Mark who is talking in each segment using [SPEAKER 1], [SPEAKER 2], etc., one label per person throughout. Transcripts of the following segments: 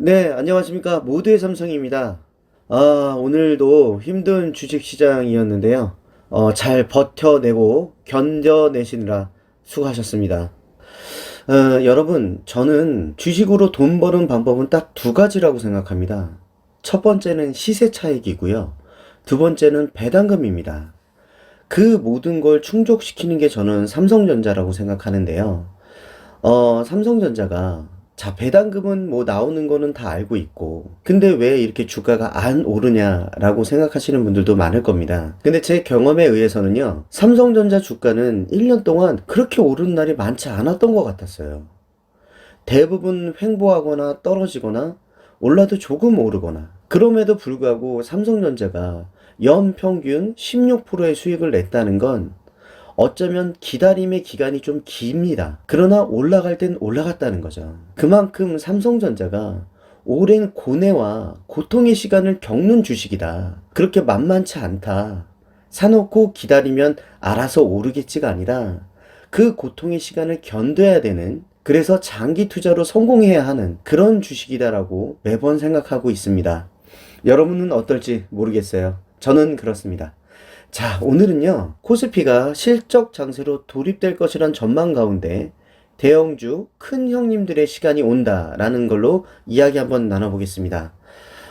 [SPEAKER 1] 네, 안녕하십니까. 모두의 삼성입니다. 아, 오늘도 힘든 주식 시장이었는데요. 어, 잘 버텨내고 견뎌내시느라 수고하셨습니다. 어, 여러분, 저는 주식으로 돈 버는 방법은 딱 두 가지라고 생각합니다. 첫 번째는 시세 차익이고요. 두 번째는 배당금입니다. 그 모든 걸 충족시키는 게 저는 삼성전자라고 생각하는데요. 어, 삼성전자가 자, 배당금은 뭐 나오는 거는 다 알고 있고, 근데 왜 이렇게 주가가 안 오르냐라고 생각하시는 분들도 많을 겁니다. 근데 제 경험에 의해서는요, 삼성전자 주가는 1년 동안 그렇게 오르는 날이 많지 않았던 것 같았어요. 대부분 횡보하거나 떨어지거나 올라도 조금 오르거나 그럼에도 불구하고 삼성전자가 연평균 16%의 수익을 냈다는 건 어쩌면 기다림의 기간이 좀 깁니다. 그러나 올라갈 땐 올라갔다는 거죠. 그만큼 삼성전자가 오랜 고뇌와 고통의 시간을 겪는 주식이다. 그렇게 만만치 않다. 사놓고 기다리면 알아서 오르겠지가 아니라 그 고통의 시간을 견뎌야 되는 그래서 장기 투자로 성공해야 하는 그런 주식이다라고 매번 생각하고 있습니다. 여러분은 어떨지 모르겠어요. 저는 그렇습니다. 자, 오늘은요, 코스피가 실적 장세로 돌입될 것이란 전망 가운데 대형주 큰 형님들의 시간이 온다라는 걸로 이야기 한번 나눠보겠습니다.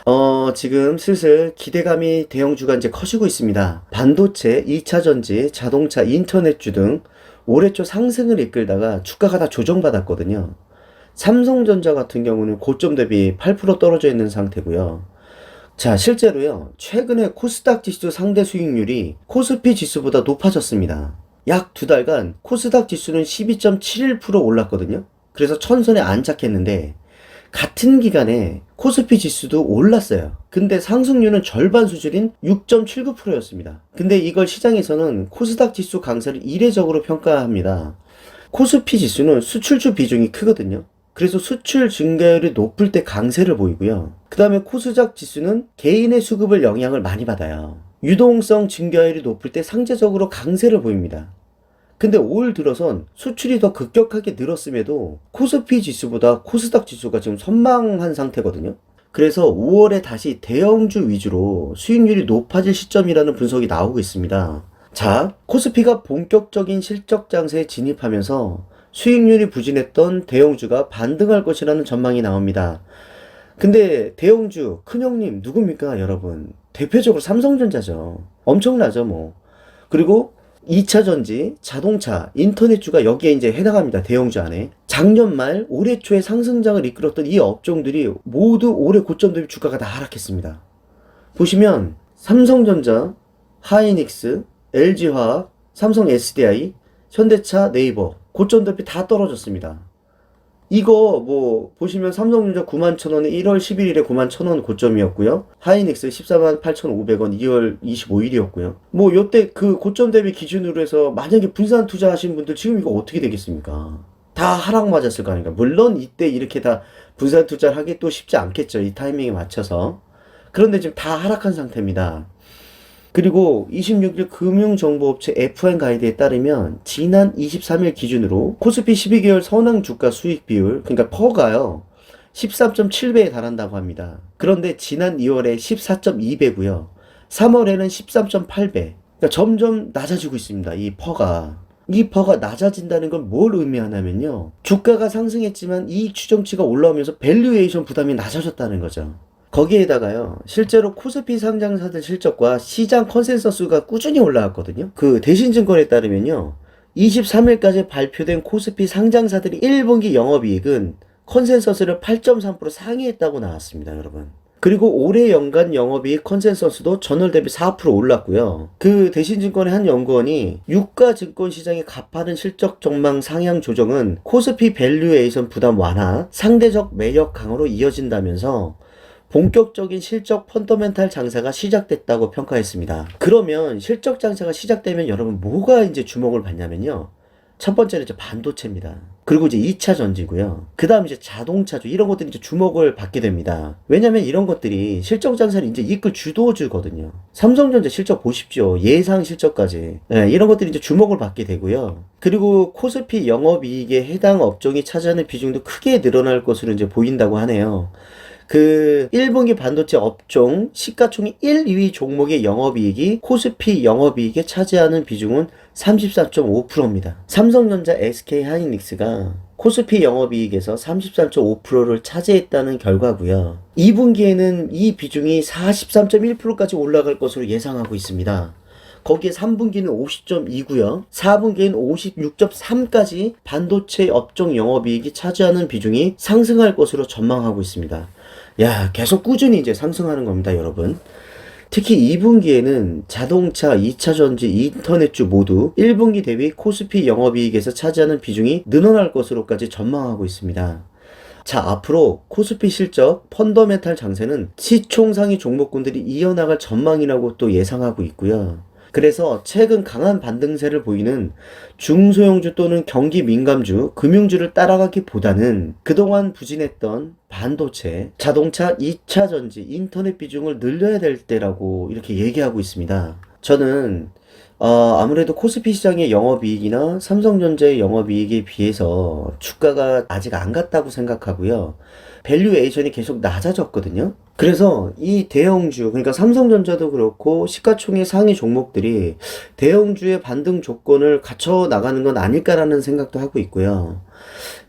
[SPEAKER 1] 어, 지금 슬슬 기대감이 대형주가 이제 커지고 있습니다. 반도체, 2차 전지, 자동차, 인터넷주 등 올해 초 상승을 이끌다가 주가가 다 조정받았거든요. 삼성전자 같은 경우는 고점 대비 8% 떨어져 있는 상태고요. 자, 실제로요, 최근에 코스닥 지수 상대 수익률이 코스피 지수보다 높아졌습니다. 약 두 달간 코스닥 지수는 12.71% 올랐거든요. 그래서 천선에 안착했는데, 같은 기간에 코스피 지수도 올랐어요. 근데 상승률은 절반 수준인 6.79%였습니다. 근데 이걸 시장에서는 코스닥 지수 강세를 이례적으로 평가합니다. 코스피 지수는 수출주 비중이 크거든요. 그래서 수출 증가율이 높을 때 강세를 보이고요. 그 다음에 코스닥 지수는 개인의 수급을 영향을 많이 받아요. 유동성 증가율이 높을 때 상대적으로 강세를 보입니다. 근데 올 들어선 수출이 더 급격하게 늘었음에도 코스피 지수보다 코스닥 지수가 지금 선망한 상태거든요. 그래서 5월에 다시 대형주 위주로 수익률이 높아질 시점이라는 분석이 나오고 있습니다. 자, 코스피가 본격적인 실적 장세에 진입하면서 수익률이 부진했던 대형주가 반등할 것이라는 전망이 나옵니다. 근데 대형주 큰형님 누굽니까 여러분? 대표적으로 삼성전자죠. 엄청나죠 뭐. 그리고 2차 전지, 자동차, 인터넷주가 여기에 이제 해당합니다. 대형주 안에. 작년 말 올해 초에 상승장을 이끌었던 이 업종들이 모두 올해 고점 대비 주가가 다 하락했습니다. 보시면 삼성전자, 하이닉스, LG화학, 삼성 SDI, 현대차, 네이버 고점 대비 다 떨어졌습니다. 이거 뭐 보시면 삼성전자 9만 천원에 1월 11일에 9만 천원 고점이었고요. 하이닉스 14만 8,500원 2월 25일이었고요. 뭐 요때 그 고점 대비 기준으로 해서 만약에 분산 투자하신 분들 지금 이거 어떻게 되겠습니까? 다 하락 맞았을 거 아닙니까? 물론 이때 이렇게 다 분산 투자를 하기 또 쉽지 않겠죠. 이 타이밍에 맞춰서. 그런데 지금 다 하락한 상태입니다. 그리고 26일 금융정보업체 FN 가이드에 따르면 지난 23일 기준으로 코스피 12개월 선행 주가 수익 비율, 그러니까 퍼가요. 13.7배에 달한다고 합니다. 그런데 지난 2월에 14.2배고요. 3월에는 13.8배. 그러니까 점점 낮아지고 있습니다. 이 퍼가. 이 퍼가 낮아진다는 건 뭘 의미하냐면요. 주가가 상승했지만 이익 추정치가 올라오면서 밸류에이션 부담이 낮아졌다는 거죠. 거기에다가요, 실제로 코스피 상장사들 실적과 시장 컨센서스가 꾸준히 올라왔거든요. 그 대신 증권에 따르면요, 23일까지 발표된 코스피 상장사들이 1분기 영업이익은 컨센서스를 8.3% 상회했다고 나왔습니다, 여러분. 그리고 올해 연간 영업이익 컨센서스도 전월 대비 4% 올랐고요. 그 대신증권의 한 연구원이 유가 증권 시장의 가파른 실적 전망 상향 조정은 코스피 밸류에이션 부담 완화, 상대적 매력 강화로 이어진다면서 본격적인 실적 펀더멘탈 장사가 시작됐다고 평가했습니다. 그러면 실적 장사가 시작되면 여러분 뭐가 이제 주목을 받냐면요. 첫 번째는 이제 반도체입니다. 그리고 이제 2차 전지고요. 그 다음 이제 자동차죠. 이런 것들이 이제 주목을 받게 됩니다. 왜냐면 이런 것들이 실적 장사를 이제 이끌 주도주거든요. 삼성전자 실적 보십시오. 예상 실적까지. 네, 이런 것들이 이제 주목을 받게 되고요. 그리고 코스피 영업이익에 해당 업종이 차지하는 비중도 크게 늘어날 것으로 이제 보인다고 하네요. 그 1분기 반도체 업종 시가총액 1, 2위 종목의 영업이익이 코스피 영업이익에 차지하는 비중은 34.5%입니다. 삼성전자, SK 하이닉스가 코스피 영업이익에서 33.5%를 차지했다는 결과고요. 2분기에는 이 비중이 43.1%까지 올라갈 것으로 예상하고 있습니다. 거기에 3분기는 50.2고요. 4분기엔 56.3까지 반도체 업종 영업이익이 차지하는 비중이 상승할 것으로 전망하고 있습니다. 야, 계속 꾸준히 이제 상승하는 겁니다, 여러분. 특히 2분기에는 자동차, 2차 전지, 인터넷주 모두 1분기 대비 코스피 영업이익에서 차지하는 비중이 늘어날 것으로까지 전망하고 있습니다. 자, 앞으로 코스피 실적, 펀더멘탈 장세는 시총상위 종목군들이 이어나갈 전망이라고 또 예상하고 있고요. 그래서 최근 강한 반등세를 보이는 중소형주 또는 경기 민감주, 금융주를 따라가기보다는 그동안 부진했던 반도체, 자동차, 2차 전지, 인터넷 비중을 늘려야 될 때라고 이렇게 얘기하고 있습니다. 저는 어, 아무래도 코스피 시장의 영업이익이나 삼성전자의 영업이익에 비해서 주가가 아직 안 갔다고 생각하고요. 밸류에이션이 계속 낮아졌거든요. 그래서 이 대형주, 그러니까 삼성전자도 그렇고 시가총액 상위 종목들이 대형주의 반등 조건을 갖춰 나가는 건 아닐까라는 생각도 하고 있고요.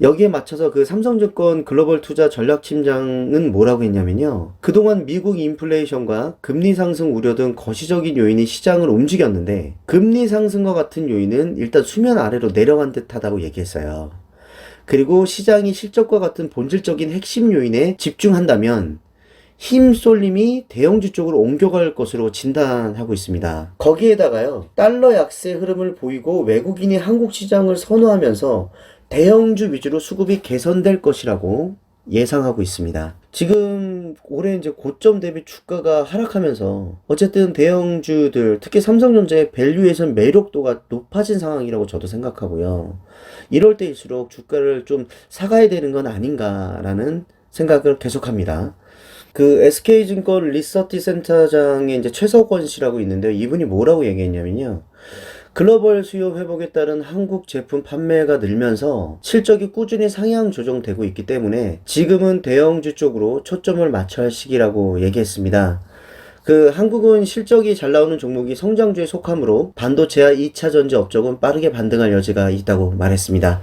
[SPEAKER 1] 여기에 맞춰서 그 삼성증권 글로벌 투자 전략팀장은 뭐라고 했냐면요. 그동안 미국 인플레이션과 금리 상승 우려 등 거시적인 요인이 시장을 움직였는데 금리 상승과 같은 요인은 일단 수면 아래로 내려간 듯하다고 얘기했어요. 그리고 시장이 실적과 같은 본질적인 핵심 요인에 집중한다면 힘 쏠림이 대형주 쪽으로 옮겨갈 것으로 진단하고 있습니다. 거기에다가요, 달러 약세 흐름을 보이고 외국인이 한국 시장을 선호하면서 대형주 위주로 수급이 개선될 것이라고 예상하고 있습니다. 지금 올해 이제 고점 대비 주가가 하락하면서 어쨌든 대형주들 특히 삼성전자의 밸류에이션 매력도가 높아진 상황이라고 저도 생각하고요. 이럴 때일수록 주가를 좀 사가야 되는 건 아닌가라는 생각을 계속합니다. 그 SK증권 리서치 센터장에 이제 최석원 씨라고 있는데 이분이 뭐라고 얘기했냐면요. 글로벌 수요 회복에 따른 한국 제품 판매가 늘면서 실적이 꾸준히 상향 조정되고 있기 때문에 지금은 대형주 쪽으로 초점을 맞춰야 할 시기라고 얘기했습니다. 그 한국은 실적이 잘 나오는 종목이 성장주에 속하므로 반도체와 2차 전지 업종은 빠르게 반등할 여지가 있다고 말했습니다.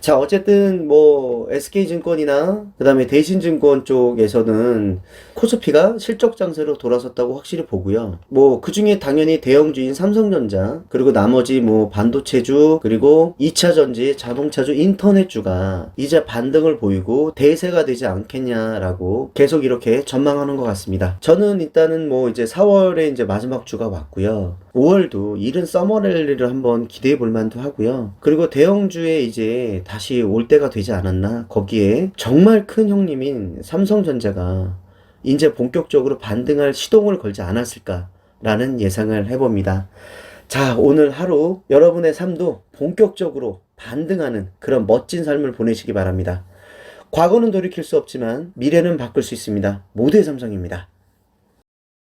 [SPEAKER 1] 자, 어쨌든 뭐 SK증권이나 그다음에 대신증권 쪽에서는 코스피가 실적 장세로 돌아섰다고 확실히 보고요. 뭐 그중에 당연히 대형주인 삼성전자 그리고 나머지 뭐 반도체주 그리고 2차 전지, 자동차주, 인터넷주가 이제 반등을 보이고 대세가 되지 않겠냐라고 계속 이렇게 전망하는 것 같습니다. 저는 일단은 뭐 이제 4월에 이제 마지막 주가 왔고요. 5월도 이른 서머랠리를 한번 기대해 볼 만도 하고요. 그리고 대형주에 이제 다시 올 때가 되지 않았나? 거기에 정말 큰 형님인 삼성전자가 이제 본격적으로 반등할 시동을 걸지 않았을까라는 예상을 해봅니다. 자, 오늘 하루 여러분의 삶도 본격적으로 반등하는 그런 멋진 삶을 보내시기 바랍니다. 과거는 돌이킬 수 없지만 미래는 바꿀 수 있습니다. 모두의 삼성입니다.